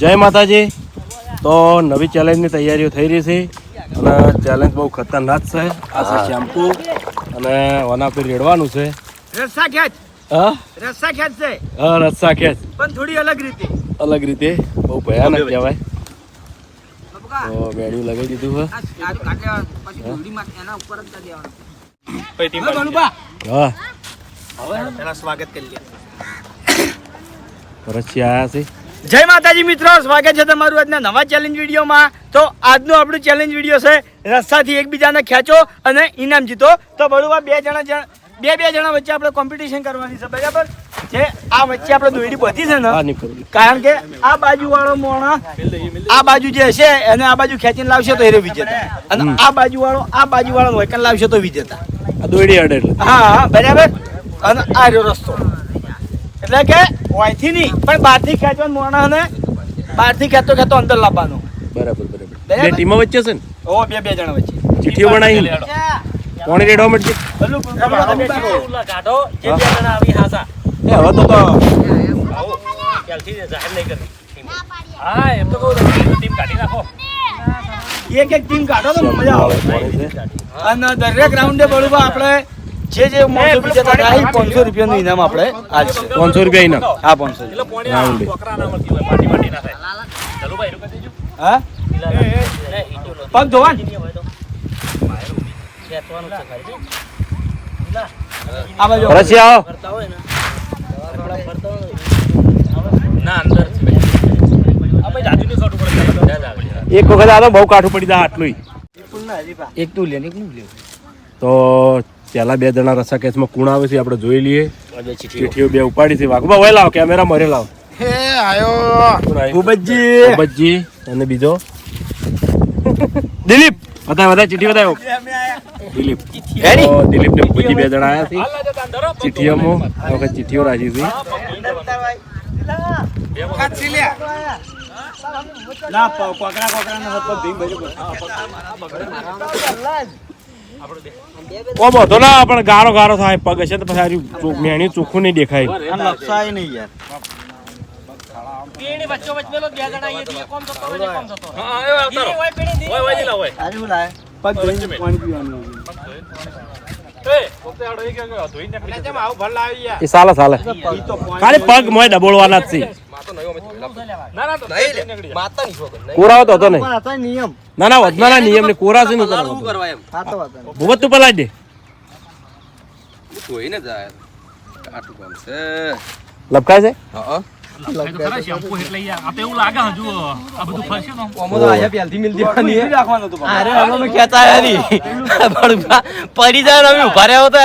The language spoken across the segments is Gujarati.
જય માતાજી. તો નવી ચેલેન્જની તૈયારીઓ થઈ રહી છે. અને ચેલેન્જ બહુ ખતરનાક છે. આ છે શેમ્પુ. અને વના પર રેડવાનું છે. રસ્સા ખેંચ હા? રસ્સા ખેંચ છે. હા રસ્સા ખેંચ પણ થોડી અલગ રીતે. અલગ રીતે. બહુ ભયાનક કહેવાય. તો મેળ્યું લગાવી દીધું હા. એના સ્વાગત કરી લે. રસી આવ્યા છે. જય માતાજી મિત્રો સ્વાગત છે તમારું આજના નવા ચેલેન્જ વિડીયોમાં. તો આજનો આપણું ચેલેન્જ વીડિયો છે રસ્તાથી એકબીજાને ખેંચો અને ઇનામ જીતો. તો બરોબર બે જણા બે બે જણા વચ્ચે આપણે કોમ્પિટિશન કરવાની છે બરાબર? જે આ વચ્ચે આપણે દોયડી બધી છે ને કારણ કે આ બાજુ વાળો મોણા આ બાજુ જે છે એને આ બાજુ ખેંચીને લાવશે તો એ વિજેતા અને આ બાજુ વાળો આ બાજુ વાળો વૈકન લાવશે તો વિજેતા દોયડી અડે હા હા બરાબર? અને આ રસ્તો. એટલે કે ઓયથી નહીં પણ બહારથી ખેંચવાનું મોણાને બહારથી ખેંચતો ખેંચતો અંદર લાવવાનો. બરાબર બરાબર. બે ટીમો વચ્ચે છે ને? ઓ બે બે જણા વચ્ચે. ચીઠીઓ બનાવી કોણી રેડવા મળશે જણા આવી હાસા. એ હવે તો તો એક એક ટીમ કાઢો તો મજા આવે. અને દરેક રાઉન્ડે બળવા આપણે જે જે મોણસો બીજા થાય પાંચસો રૂપિયાનું ઇનામ આપણે આલશે પાંચસો રૂપિયા ઇનામ હા પાંચસો હા પગ ધોવા ને? ના આવો એક વખત આ તો બહુ કાઠું પડી જાય આટલું એક તું લે એક હું લે તો પેલા બે જણા રસા કેસમાં કુણ આવે છે આપણે જોઈ લઈએ. ચીઠીઓ. બે ઉપાડી છે. વાઘમાં વહેલા લાવ કેમેરા મરે લાવ. હે આયો? ભૂપતજી ભૂપતજી અને બીજો? દિલીપ બતાય બતાય ચીઠી બતાયો દિલીપ? દિલીપ ને ભૂપતજી બે જણા આવ્યા છે. ચીઠીઓમાં. વખત ચીઠીઓ રાખી છે. ના કોકરા કોકરા નો હતો ભીમ ભર્યો ઓ બધો ના પણ ગારો ગારો થાય પગ હશે તો પછી હારી મેણી ચોખ્ખું નહીં દેખાય. લપસાય નહીં યાર. આજે હું લાય. પગ ધોઈને પાણી પીવાનું એ સાલે સાલે. ઈ તો પાણી ખાલી પગ મોય ડબોળવાના જ છે. કોરાવો તો હતો નહીં. નિયમ. ના ના વધનારા નિયમ ને કોરા છે ને ઉતારવાનો. આ તો હતા. તું પેલા દે. લપકાય છે? નીકળી રાખવાનું હતું અરે અમે ખેંચાયા પડી જાય અમે તો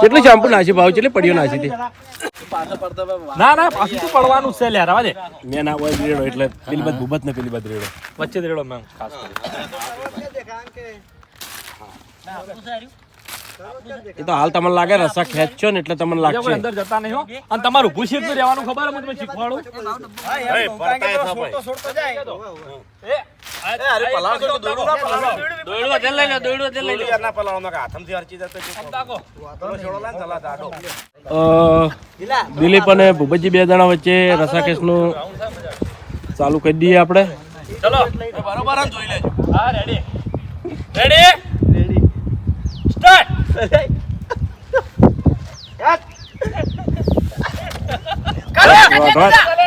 કેટલું શેમ્પુ નાસી ભાવ છે પડ્યો નાસી ના ના પાછું શું પડવાનું છે લે રવા દે. મેં ના હોય રેડો એટલે પેલી બાદ ભૂબત ને પેલી બાદ રેડો. વચ્ચે રેડો મેં ખાસ કરી એ તો હાલ તમને લાગે રસા ખેંચશો ને એટલે તમને લાગશે. અંદર જતા નહીં હો. અને તમારું ભૂસી તો રહેવાનું ખબર હું તમને શીખવાડું. દોડવા જલ લઈ લો દોડવા જલ લઈ લો. અ, દિલીપ અને ભૂપતજી બે જણા વચ્ચે રસાકેશનું ચાલુ કરી દઈએ આપણે. ચલો. બરોબર જોઈ લેજો. હા રેડી રેડી સ્ટાર્ટ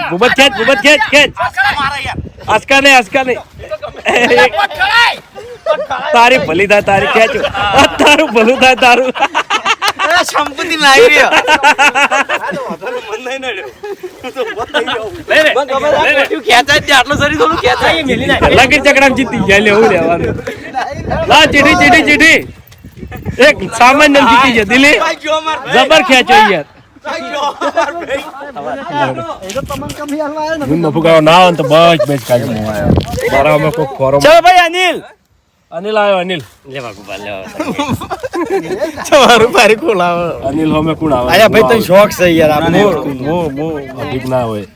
ભૂપત ખેંચ ભૂપત ખેંચ ખેંચ આસકા નહીં આસકા નહીં તારી ભલી થાય તારી ખેંચ તારું ભલું થાય તારું સંપત્તિ લાવી રહ્યો થોડું ખેંચાય જીતી ગયા લેવું લેવાનું લા ચીઠી ચીઠી ચીઠી એક સામાન્ય જીતી છે દિલી જબર ખેંચો યાર. અમે અનિલ. આવ્યો અનિલ. અનિલ હમે કોણ આવે. આયા ભાઈ તને શોખ છે યાર મો મો અધિક ના હોય.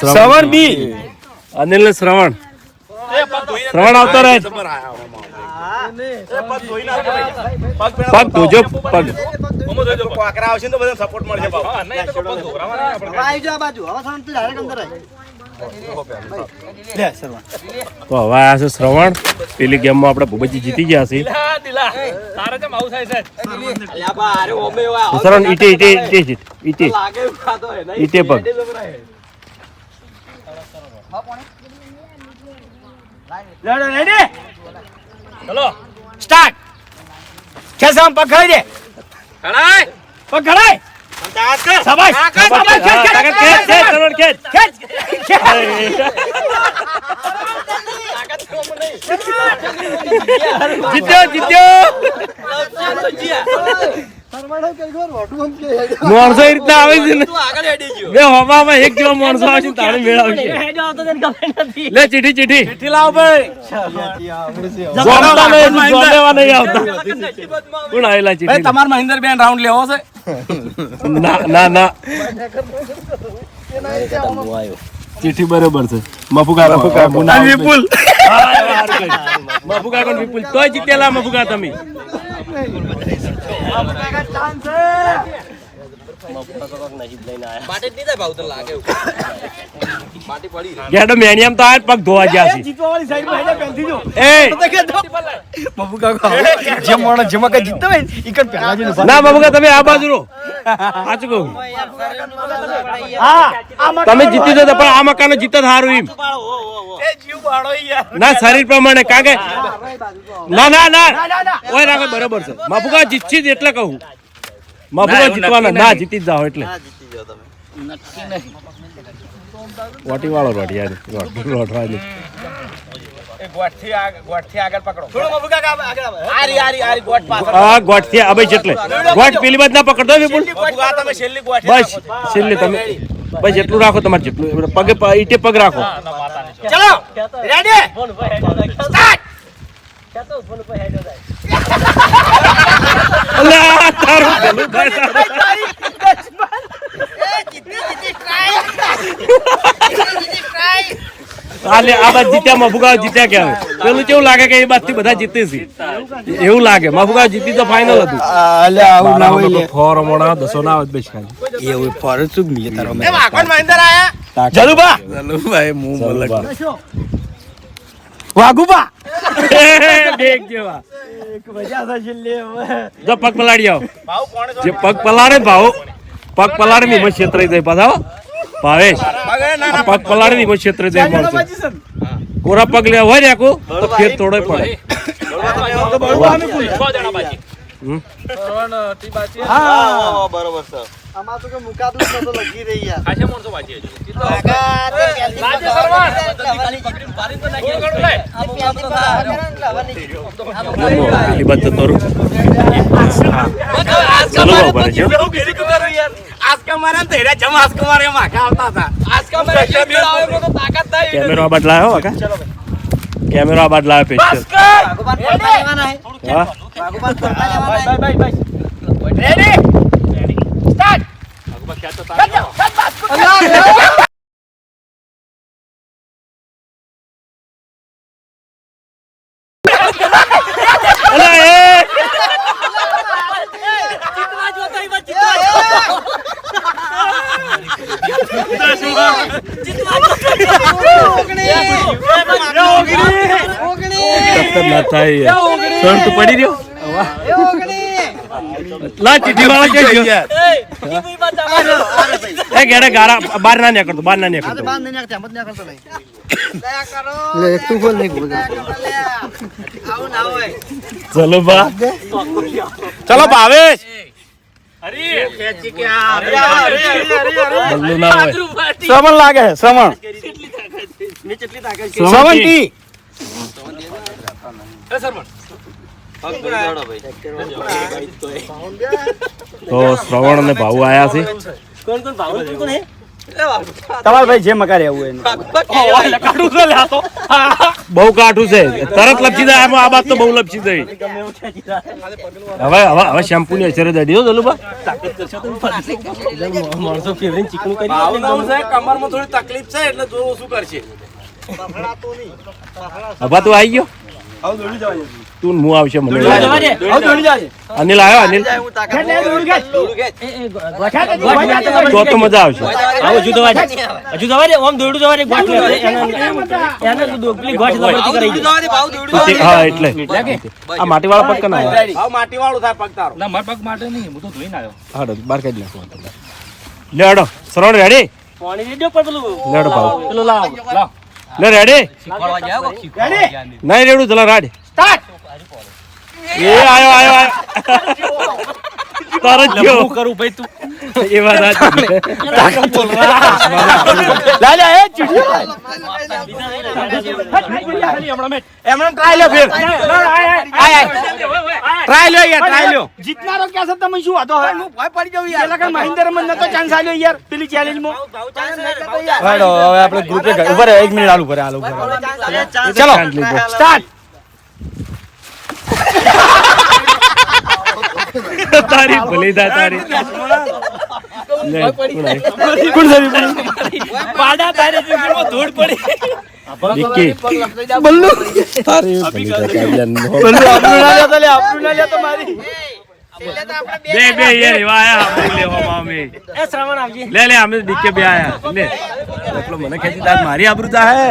શ્રવણ બી. અનિલ ને શ્રવણ. શ્રવણ આવતો રહે. પગ ધોજો પગ. લે સરવા તો હવે આ છે શ્રવણ. પેલી ગેમમાં આપણે ભૂપતજી જીતી ગયા છીએ. દિલા દિલા. તારે કેમ આવું થાય છે? શ્રવણ ઈટે ઈટે ઈટે જીત ઈટે. ઈટે પગ. રેડી ચલો. સ્ટાર્ટ. ખેસામ પકડાઈ દે. ખેંચ, ખેંચ. જીત્યો. જીત્યો. માણસો એ રીતના આવે છે ને. બે હવામાં એક જેવા માણસો આવે છે ને તારે મેળ આવશે લે ચીઠી ચીઠી. ચીઠી લાવ ભાઈ. જોડતા નહીં, જોડેવા નહીં આવતા. કોણ આવેલા ચીઠી તમાર મહિન્દર બેન રાઉન્ડ લેવો છે. ના ના ના. ચીઠી બરોબર છે. મફુકા મફુકા ગુના વિપુલ. મફુકા કોણ વિપુલ? તોય જીતેલા મફુકા તમે. ગેડો મેનિયમ તો આ પગ ધોવા ને, તમે આ બાજુ રહો. સાચું કહું? તમે જીતી જતા પણ આ મકાન જીત સારું એમ. ના શરીર પ્રમાણે કારણ કે ના ના ના. ના, ના, ના. ઓય રાખો બરોબર છે. બાપુકા જીતશી જ એટલે કહું. મફુકા જીતવાના ના જીતી જ જાઓ એટલે. વાટી વાળો રોટી યાર રોટી રોટવાની જેટલે બસ છેલ્લે તમે બસ એટલું રાખો તમારે જેટલું પગે ઈટે પગ રાખો. ચલો રેડી? સ્ટાર્ટ! ભલું આલે આ બાદ જીત્યા મફુગાવ જીત્યા કે પેલું કેવું લાગે કે એ બાદથી બધા જીતે છે? એવું લાગે. મફુગાવ જીતી તો ફાઇનલ હતું. અલ્યા આવું ના હોય ફોર મોડા દસો ના આવે બેસ ખાલી. એવું ફોર શું મિયે તારો એ વાકણ મહિન્દર આયા? જલુબા વાઘુબા દેખ જેવા મજા થશે લે જો પગ પલાડી આવો. જે પગ પલાડે ભાવ પગ પલાડે ની મત છેતરાઈ જાય પાછા હો. ભાવેશ પગ પલાડે ની મત છેતરાઈ જાય માણસો કોરા પગ લેવા હોય ને આખું? તો ખેત તોડે પડે. છ જણા બાકી હમ. હા ખાસે માણસો બાકી હજી. રાજ્ય સરવાર ગોળ ગોળ લે પેલી બાદ જતો રહું. ચલો બાબા છે આસકા મારા ને તેરા જમ આસકા મારે માખા આવતા હતા. આસકા મારે કે મેળ આવે એમનો તો તાકાત થાય કેમેરો આ બાદ લાવ્યો કાકા? કેમેરો આ બાદ લાવ્યો સ્પેશિયલ હા. રેડી! સ્ટાર્ટ અલા, એ! ખતરનાક થાય યાર. સર તું પડી રહ્યો લા ચીઠી વાળા કે એ ગેડે ગારા બાર ના નીકળતો બાર ના નીકળતો. ચલો બા. ચલો ભાવેશ. બલ્લુ ના હોય. શ્રવણ લાગે છે શ્રવણ. શ્રવણ ટી. તો શ્રવણ અને ભાઉ આયા છે? તમારે ભાઈ જે મકારે આવું બહુ કાઠું છે. તરત લપસી જાય આ બાત તો બહુ લપસી જાય. હવે હવે હવે શેમ્પુ ની અસર જ માણસો ફેવરિંગ ચીકણું કરી કમરમાં થોડી તકલીફ છે એટલે જોવું શું કરશે. હવે તું આવી ગયો? તું મુ હું આવશે મને. હવે દોડી જાજે. અનિલ આવ્યો અનિલ. તો તો મજા આવશે. આવો જુદો દવા દે. હજુ દવા દે ઓમ દોડું દવા દે ગોઠ. એને એને તો પેલી ગોઠ દબાડતી કરાઈ દે. હા એટલે. આ માટી વાળો પગ કના આવ્યા? માટી વાળો થાય પગ તારો ના માર પગ માટે નહીં હું તો ધોઈને આવ્યો. હાડો બાર કાઢી નાખો લે હાડો. સરળ રેડી પાણી રેડ્યો પણ પેલું. લેડો પાવ પેલું લાવ. લાવ લે રેડી? નહીં રેડું ચલા રાડ. Start. એ આયો આયો આયો તરત ગયો હું કરું ભાઈ તું એ વાત સાચી. લા, લા, એ ચીડિયો. એમને ટ્રાય લ્યો ફેર ટ્રાય લો યાર ટ્રાય લો જીતનારો ક્યાં છે તમે શું હતો હું ભય પડી ગયો યાર પેલા મહિન્દર મને નતો ચાન્સ આલ્યો યાર પેલી ચેલેન્જમાં હેડો હવે આપણે ગ્રુપે ઉપર એક મિનિટ આલુ કરે આલુ કરે ચલો સ્ટાર્ટ તારી ભલે દા તારી. કોણ સરી પાડા? તારે જુગરમાં ધૂળ પડી. વિક્કી. તારી ભલી થા તારી નો. આપણું ના લેતો લે આપણું ના લેતો મારી. બે બે યાર એવા આયા આપણે લેવામાં એ શ્રાવણ આવજે. લે લે અમે ડીકે બે આયા. લે. મને ખેંચી તાર મારી આબરૂ તા હે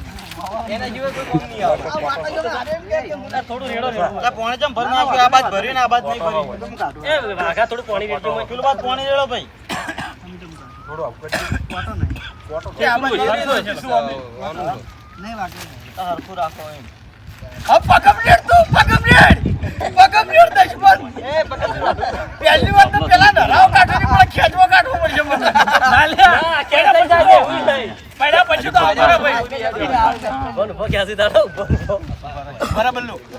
કે આસડો તો ચાલુ બા સાઈડ મને ફોન એ વાઘા થોડું પાણી રેડજો મને પેલું બાદ પાણી રેડો ભાઈ. પહેલી વાર તો પેલા ધરાવ કાઢો ને મને ખેંચવો કાઢવો પડશે તો લે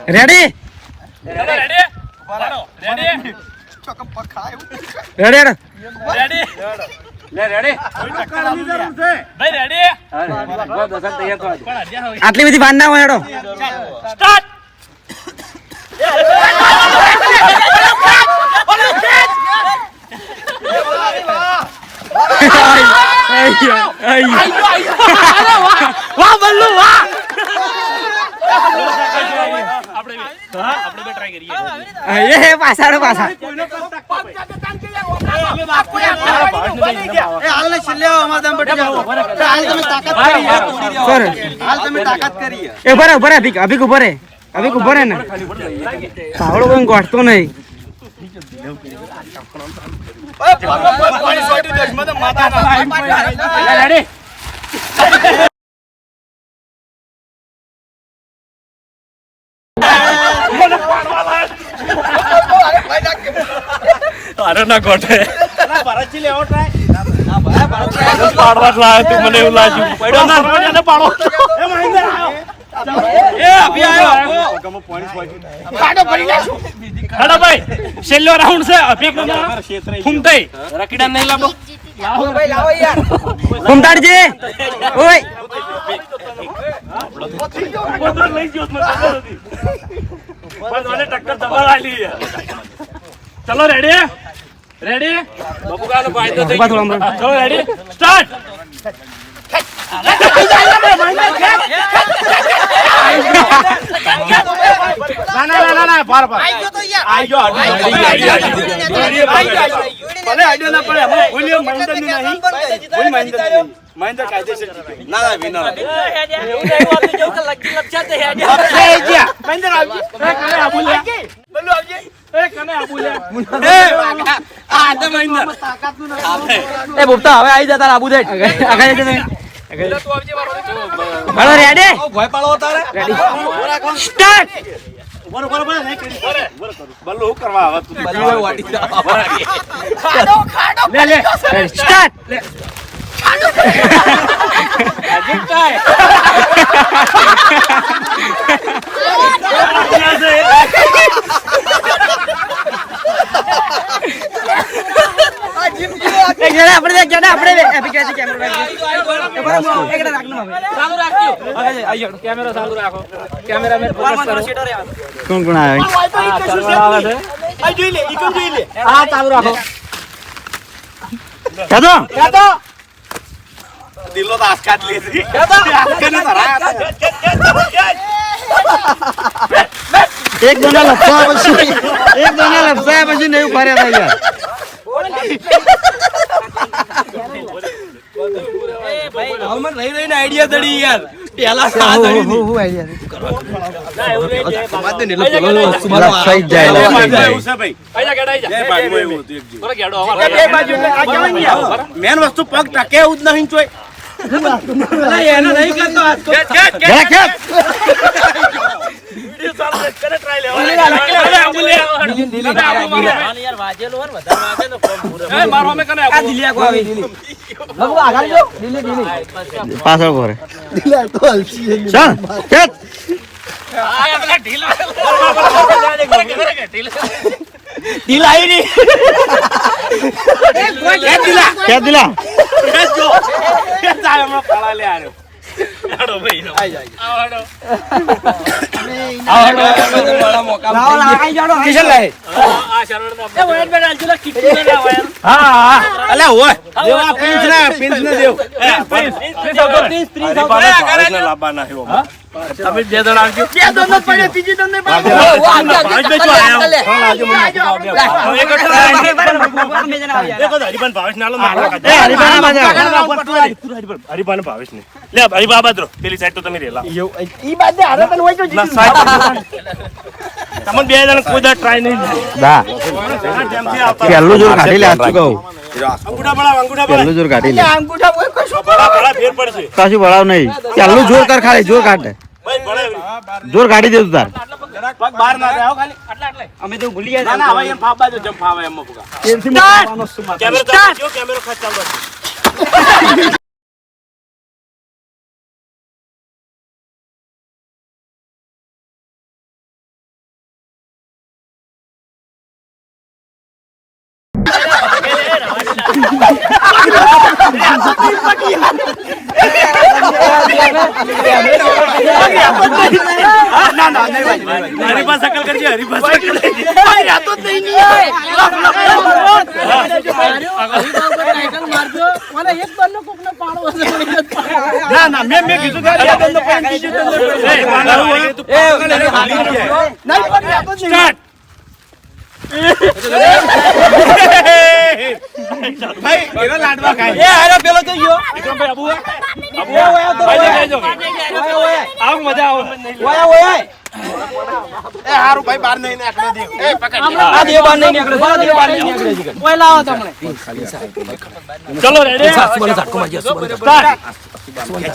રેડી આટલી બધી બાંધ ના હોય હેડો સ્ટાર્ટ વાહ બલ્લુ વાહ આપણે હા આપણે બે ટ્રાય કરીએ એ પાછાડો પાછા એ ઊભા રે ઊભા રે અભિક અભિક ઊભા રે અભિક ઊભા રે ને. પાવડો કોઈ ગોઠતો નહીં. મને માતા રેડી. અરે ના ગોઠે. પાડવા જ તું મને એવું લાગ્યું. પડ્યો ના. પાડો એ અભી આયો કાઢો પડી નાખું હેડો ભાઈ છેલ્લો રાઉન્ડ છે. અભિક ફૂમતાઈ. રકીડા નહીં લાવો ઘૂમતાડજે ઓય. ચલો રેડી રેડી બાબુ કાનો ફાયદો થઈ ચલો રેડી સ્ટાર્ટ ના પાર પાર આઈ ગયો તો પાર આઈ ગયો ભલે આઈડિયો ના પડે અમે ભૂલ્યો મહેન્દ્રની નહીં. કોઈ મહેન્દ્રની નહીં. મહેન્દ્ર કાયદેસર જીતે. ના ના વિનર એવું નહીં વાતું જો કે લગી લપચા તે હેડે મહેન્દ્ર આવજે. એ કને આબુ લે બલ્લુ આવજે. એ કને આબુ એ બોપતા હવે આવી જા તારા આબુ દે આગળ જજે તમે હાલો રેડી? ભય પાડો તારે. સ્ટાર્ટ! બલ્લુ હું કરવા આવે તું? લે લે. સ્ટાર્ટ. ક્યાં આપણે એપી ક્યાં કેમેરો ચાલુ રાખજો. કેમેરો ચાલુ રાખો. કેમેરામેન ફોકસ કોણ કોણ આવે? આ જોઈ લે ઈ જોઈ લે. હા ચાલુ રાખો. કાતો? દિલો તો આસકાત લે છે. એક દોના લપસાયા પછી એક દોના લપસાયા પછી નહીં ઊભા રહ્યા યાર આઈડિયા દડી યાર પેલા ના એવું નહીં જે બાબા. લપસાઈ જ જાય એવું છે ભાઈ આઈ જા ગેડા, આઈ જા. બે ભાગમાં એવું હતું યાર. મેન વસ્તુ પગ ટકે એવું જ નહીં જોઈ એને નહીં કરતો આ તો. ઘેરા ખેંચ. યાર વાજેલું હોય ને વધારે વાગે તો ફોન પૂરો. પાછળ ભરે ચાલ ખેંચ. ઢીલ આવી ની ખેંચ દિલા ચાલ હમણાં ફળા લે આર્યો. કિશન લાય આ શરવણ તો- એ વયન બેન આજુ લા કીટુ ને ના આ પિંચ ના પિંચ ને દેવ લાવવાના છે ઓમાં. તમે બે જણ આવજો બે દોનો પડ્યો ત્રીજી દોનો પડ્યો ભાવેશ ભાઈ તો આયા હો. એક જ હરિભાન ભાવેશ ના લો મારા એ હરીફાના મજા હરિભાન ભાવેશ ને લે હરિભા બાદરો પેલી સાઈડ તો તમે રેલા ઈ બાજુ હારે તને હોય તો ના જીતી. સાઈડ તમને બે જણ કોઈ દા ટ્રાય નહીં દા. પહેલું જોર કાઢી લે આજ કહું? પહેલું જોર કાઢી લે. આ અંગૂઠા હોય કોઈ શું બળા બળા ફેર પડશે. કશું ભળાવ નહીં. પહેલું જોર કર ખાલી જોર કાઢ. જોર કાઢી દે તાર. પગ બહાર ના જાઓ ખાલી અમે તો ભૂલી ગયા ના ના હવે એમ ફાવા દો જમ ફાવે એમ ફુગા કેમેરો સકલ ના ના મેં મેં કીધું કે આ દંડો પણ કીધું તો એ વાંગા એ તું પાગલ એને હાલી જાય સ્ટાર્ટ ભાઈ એનો લાડવા ખાય એ હારો પેલો તો ગયો. ભાઈ અબુ અબુ ભાઈ જજો આવ મજા આવો એ હારું ભાઈ બાર નહીં નાખને દે એ પકડ આ દેવ બાર નહીં નીકળે બા દેવ બાર નહીં નીકળે. ઓય લાવો તમને. ચલો રેડી સ્ટાર્ટ.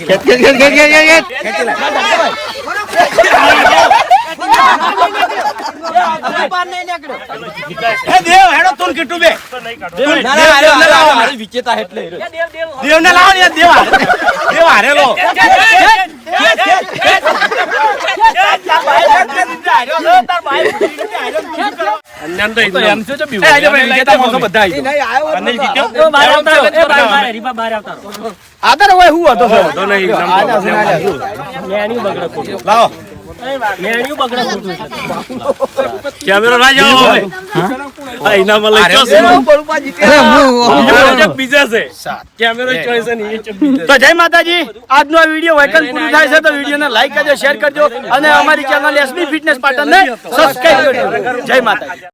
ખેંચ ખેંચ ખેંચ ખેંચ ખેંચ ખેંચ એ દેવ હેડો તું કીટુ બે ના ના દેવ ને લાવો ને દેવ દેવ હારેલો. આદર હોય હું હતો લાવો. કેમેરો ના જાઓ. હવે ઇનામ લઈ ગયો છે અરે હું બીજો બીજા છે. કેમેરો ચોઈસ ને એ બીજા તો જય માતાજી. આજનો આ વીડિયો વાયકલ પૂરું થાય છે તો વિડીયોને લાઈક કરજો શેર કરજો અને અમારી ચેનલ એસબી ફિટનેસ પાટણને સબસ્ક્રાઇબ કરજો. જય માતાજી.